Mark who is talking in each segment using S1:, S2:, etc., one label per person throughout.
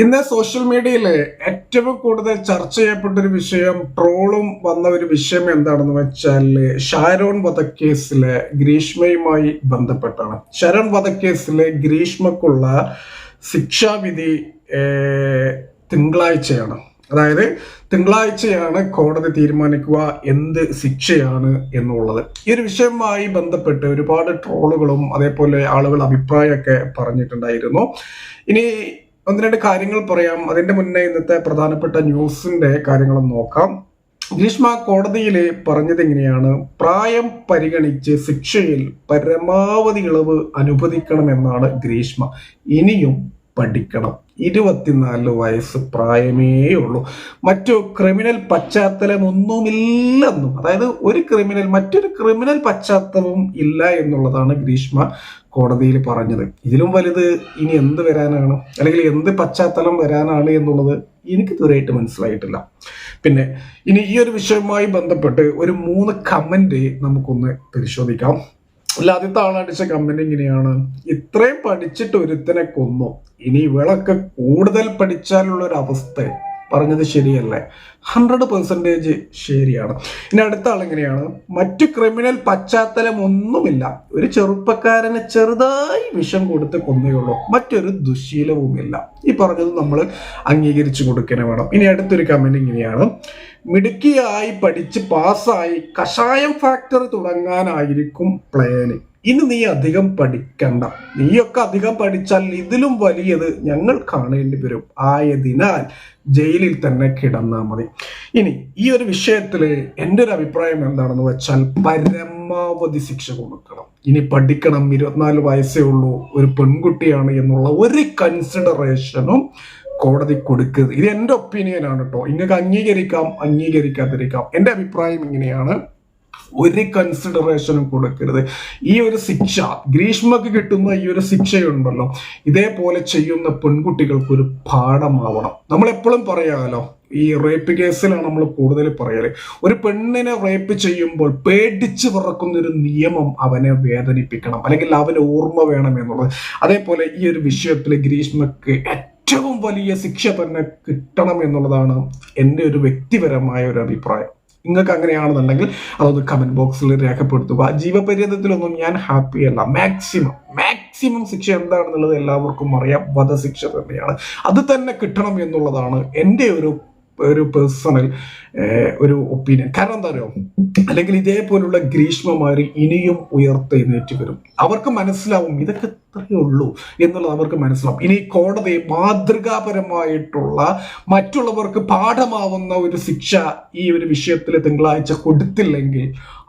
S1: ഇന്ന് സോഷ്യൽ മീഡിയയിൽ ഏറ്റവും കൂടുതൽ ചർച്ച ചെയ്യപ്പെട്ട ഒരു വിഷയം ട്രോളും വന്ന ഒരു വിഷയം എന്താണെന്ന് വെച്ചാൽ ഷാരോൺ വധക്കേസിലെ ഗ്രീഷ്മയുമായി ബന്ധപ്പെട്ടാണ്. ഷാരോൺ വധക്കേസിലെ ഗ്രീഷ്മക്കുള്ള ശിക്ഷാവിധി തിങ്കളാഴ്ചയാണ്. അതായത് തിങ്കളാഴ്ചയാണ് കോടതി തീരുമാനിക്കുക എന്ത് ശിക്ഷയാണ് എന്നുള്ളത്. ഈ ഒരു വിഷയവുമായി ബന്ധപ്പെട്ട് ഒരുപാട് ട്രോളുകളും അതേപോലെ ആളുകൾ അഭിപ്രായമൊക്കെ പറഞ്ഞിട്ടുണ്ടായിരുന്നു. ഇനി ഒന്ന് രണ്ട് കാര്യങ്ങൾ പറയാം. അതിന്റെ മുന്നേ ഇന്നത്തെ പ്രധാനപ്പെട്ട ന്യൂസിന്റെ കാര്യങ്ങൾ നോക്കാം. ഗ്രീഷ്മ കോടതിയിൽ പറഞ്ഞത് എങ്ങനെയാണ് പ്രായം പരിഗണിച്ച് ശിക്ഷയിൽ പരമാവധി ഇളവ് അനുവദിക്കണമെന്നാണ് ഗ്രീഷ്മ. ഇനിയും പഠിക്കണം. ഇരുപത്തിനാല് വയസ്സ് പ്രായമേ ഉള്ളൂ. മറ്റു ക്രിമിനൽ പശ്ചാത്തലമൊന്നുമില്ലെന്നും അതായത് ഒരു ക്രിമിനൽ മറ്റൊരു ക്രിമിനൽ പശ്ചാത്തലവും ഇല്ല എന്നുള്ളതാണ് ഗ്രീഷ്മ കോടതിയിൽ പറഞ്ഞത്. ഇതിലും വലുത് ഇനി എന്ത് വരാനാണ്? അല്ലെങ്കിൽ എന്ത് പശ്ചാത്തലം വരാനാണ് എന്നുള്ളത് എനിക്ക് ഇതുവരെയായിട്ട് മനസ്സിലായിട്ടില്ല. പിന്നെ ഇനി ഈ ഒരു വിഷയവുമായി ബന്ധപ്പെട്ട് ഒരു മൂന്ന് കമന്റ് നമുക്കൊന്ന് പരിശോധിക്കാം. അല്ല ആദ്യത്തെ ആളടിച്ച കമന്റ് ഇങ്ങനെയാണ്. ഇത്രയും പഠിച്ചിട്ട് ഒരുത്തനെ കൊന്നു. ഇനി ഇവളൊക്കെ കൂടുതൽ പഠിച്ചാലുള്ള ഒരു അവസ്ഥ പറഞ്ഞത് ശരിയല്ലേ? ഹൺഡ്രഡ് പെർസെന്റേജ് ശരിയാണ്. ഇനി അടുത്ത ആളെങ്ങനെയാണ് മറ്റു ക്രിമിനൽ പശ്ചാത്തലം ഒന്നുമില്ല. ഒരു ചെറുപ്പക്കാരനെ ചെറുതായി വിഷം കൊടുത്ത് കൊന്നേയുള്ളൂ മറ്റൊരു ദുശീലവുമില്ല. ഈ പറഞ്ഞത് നമ്മൾ അംഗീകരിച്ചു കൊടുക്കണേ വേണം. ഇനി അടുത്തൊരു കമന്റ് ഇങ്ങനെയാണ്. മിടുക്കിയായി പഠിച്ച് പാസ്സായി കഷായം ഫാക്ടറി തുടങ്ങാനായിരിക്കും പ്ലാന് ഇനി നീ അധികം പഠിക്കണ്ട. നീയൊക്കെ അധികം പഠിച്ചാൽ ഇതിലും വലിയത് ഞങ്ങൾ കാണേണ്ടി വരും. ആയതിനാൽ ജയിലിൽ തന്നെ കിടന്നാൽ മതി. ഇനി ഈ ഒരു വിഷയത്തിൽ എന്റെ ഒരു അഭിപ്രായം എന്താണെന്ന് വെച്ചാൽ പരമാവധി ശിക്ഷ കൊടുക്കണം. ഇനി പഠിക്കണം ഇരുപത്തിനാല് വയസ്സേ ഉള്ളൂ ഒരു പെൺകുട്ടിയാണ് എന്നുള്ള ഒരു കൺസിഡറേഷനും കോടതി കൊടുക്കരുത്. ഇത് എന്റെ ഒപ്പീനിയൻ ആണ് കേട്ടോ ഇങ്ങൾക്ക് അംഗീകരിക്കാം അംഗീകരിക്കാതിരിക്കാം. എന്റെ അഭിപ്രായം ഇങ്ങനെയാണ്. ഒരു കൺസിഡറേഷനും കൊടുക്കരുത്. ഈ ഒരു ശിക്ഷ ഗ്രീഷ്മക്ക് കിട്ടുന്ന ഈ ഒരു ശിക്ഷയുണ്ടല്ലോ ഇതേപോലെ ചെയ്യുന്ന പെൺകുട്ടികൾക്ക് ഒരു പാഠമാവണം. നമ്മൾ എപ്പോഴും പറയാമല്ലോ ഈ റേപ്പ് കേസിലാണ് നമ്മൾ കൂടുതൽ പറയൽ. ഒരു പെണ്ണിനെ റേപ്പ് ചെയ്യുമ്പോൾ പേടിച്ച് വിറക്കുന്ന ഒരു നിയമം അവനെ വേദനിപ്പിക്കണം അല്ലെങ്കിൽ അവന് ഓർമ്മ വേണം എന്നുള്ളത്. അതേപോലെ ഈ ഒരു വിഷയത്തിൽ ഗ്രീഷ്മക്ക് ഏറ്റവും വലിയ ശിക്ഷ തന്നെ കിട്ടണം എന്നുള്ളതാണ് എന്റെ ഒരു വ്യക്തിപരമായ ഒരു അഭിപ്രായം. നിങ്ങൾക്ക് അങ്ങനെയാണെന്നുണ്ടെങ്കിൽ അതൊന്ന് കമന്റ് ബോക്സിൽ രേഖപ്പെടുത്തുക. ജീവപര്യന്തത്തിലൊന്നും ഞാൻ ഹാപ്പി അല്ല. മാക്സിമം മാക്സിമം ശിക്ഷ എന്താണെന്നുള്ളത് എല്ലാവർക്കും അറിയാം. വധശിക്ഷ തന്നെയാണ്. അത് തന്നെ കിട്ടണം എന്നുള്ളതാണ് എന്റെ ഒരു ഒരു പേഴ്സണൽ ഒരു ഒപ്പീനിയൻ കാരണം എന്താ പറയുക അല്ലെങ്കിൽ ഇതേപോലുള്ള ഗ്രീഷ്മമാര് ഇനിയും ഉയർത്തെഴുന്നേറ്റ് വരും. അവർക്ക് മനസ്സിലാവും ഇതൊക്കെ ഇത്രയേ ഉള്ളൂ എന്നുള്ളത് അവർക്ക് മനസ്സിലാവും. ഇനി കോടതി മാതൃകാപരമായിട്ടുള്ള മറ്റുള്ളവർക്ക് പാഠമാവുന്ന ഒരു ശിക്ഷ ഈ ഒരു വിഷയത്തിൽ തിങ്കളാഴ്ച കൊടുത്തില്ലെങ്കിൽ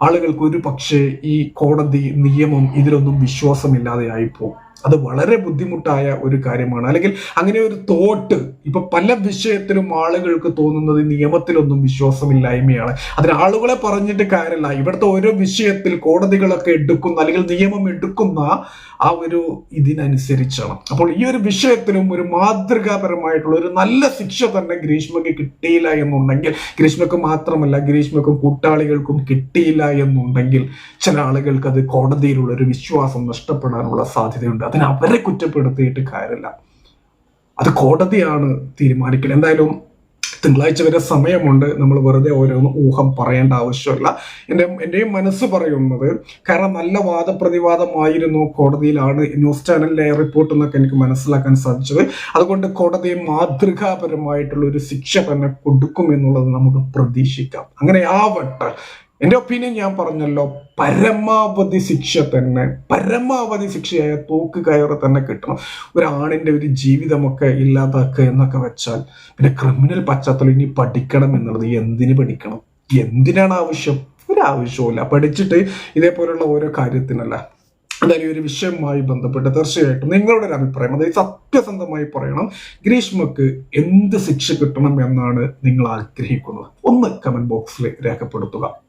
S1: ആളുകൾക്ക് ഒരു പക്ഷേ ഈ കോടതി നിയമം ഇതിലൊന്നും വിശ്വാസമില്ലാതെയായി പോകും. അത് വളരെ ബുദ്ധിമുട്ടായ ഒരു കാര്യമാണ്. അല്ലെങ്കിൽ അങ്ങനെ ഒരു തോട്ട് ഇപ്പൊ പല വിഷയത്തിലും ആളുകൾക്ക് തോന്നുന്നത് നിയമത്തിലൊന്നും വിശ്വാസമില്ലായ്മയാണ്. അതിന് ആളുകളെ പറഞ്ഞിട്ട് കാര്യമല്ല. ഇവിടുത്തെ ഓരോ വിഷയത്തിൽ കോടതികളൊക്കെ എടുക്കുന്ന അല്ലെങ്കിൽ നിയമം എടുക്കുന്ന ആ ഒരു ഇതിനനുസരിച്ചാണ്. അപ്പോൾ ഈ ഒരു വിഷയത്തിലും ഒരു മാതൃകാപരമായിട്ടുള്ള ഒരു നല്ല ശിക്ഷ തന്നെ ഗ്രീഷ്മക്ക് കിട്ടിയില്ല എന്നുണ്ടെങ്കിൽ ഗ്രീഷ്മക്ക് മാത്രമല്ല ഗ്രീഷ്മക്കും കൂട്ടാളികൾക്കും കിട്ടിയില്ല എന്നുണ്ടെങ്കിൽ ചില ആളുകൾക്ക് അത് കോടതിയിലുള്ള ഒരു വിശ്വാസം നഷ്ടപ്പെടാനുള്ള സാധ്യതയുണ്ട്. അതിന് അവരെ കുറ്റപ്പെടുത്തിയിട്ട് കാര്യമില്ല. അത് കോടതിയാണ് തീരുമാനിക്കുന്നത് എന്തായാലും തിങ്കളാഴ്ച വരെ സമയമുണ്ട്. നമ്മൾ വെറുതെ ഓരോന്ന് ഊഹം പറയേണ്ട ആവശ്യമില്ല. എന്റെ എന്റെയും മനസ്സ് പറയുന്നത് കാരണം നല്ല വാദപ്രതിവാദമായിരുന്നു കോടതിയിലാണ് ന്യൂസ് ചാനലിലെ റിപ്പോർട്ട് എന്നൊക്കെ എനിക്ക് മനസ്സിലാക്കാൻ സാധിച്ചത്. അതുകൊണ്ട് കോടതി മാതൃകാപരമായിട്ടുള്ള ഒരു ശിക്ഷ തന്നെ കൊടുക്കും എന്നുള്ളത് നമുക്ക് പ്രതീക്ഷിക്കാം. അങ്ങനെ ആവട്ടെ. എന്റെ ഒപ്പീനിയൻ ഞാൻ പറഞ്ഞല്ലോ പരമാവധി ശിക്ഷ തന്നെ പരമാവധി ശിക്ഷയായ തോക്ക് കയറ് തന്നെ കിട്ടണം. ഒരാണിന്റെ ഒരു ജീവിതമൊക്കെ ഇല്ലാതാക്കുക എന്നൊക്കെ വെച്ചാൽ പിന്നെ ക്രിമിനൽ പശ്ചാത്തലം ഇനി പഠിക്കണം എന്നുള്ളത് എന്തിന് പഠിക്കണം? എന്തിനാണ് ആവശ്യം? ഒരു ആവശ്യവുമില്ല പഠിച്ചിട്ട് ഇതേപോലെയുള്ള ഓരോ കാര്യത്തിനല്ല. എന്തായാലും ഒരു വിഷയവുമായി ബന്ധപ്പെട്ട് തീർച്ചയായിട്ടും നിങ്ങളുടെ ഒരു അഭിപ്രായം അതായത് സത്യസന്ധമായി പറയണം ഗ്രീഷ്മക്ക് എന്ത് ശിക്ഷ കിട്ടണം എന്നാണ് നിങ്ങൾ ആഗ്രഹിക്കുന്നത്. ഒന്ന് കമന്റ് ബോക്സിൽ രേഖപ്പെടുത്തുക.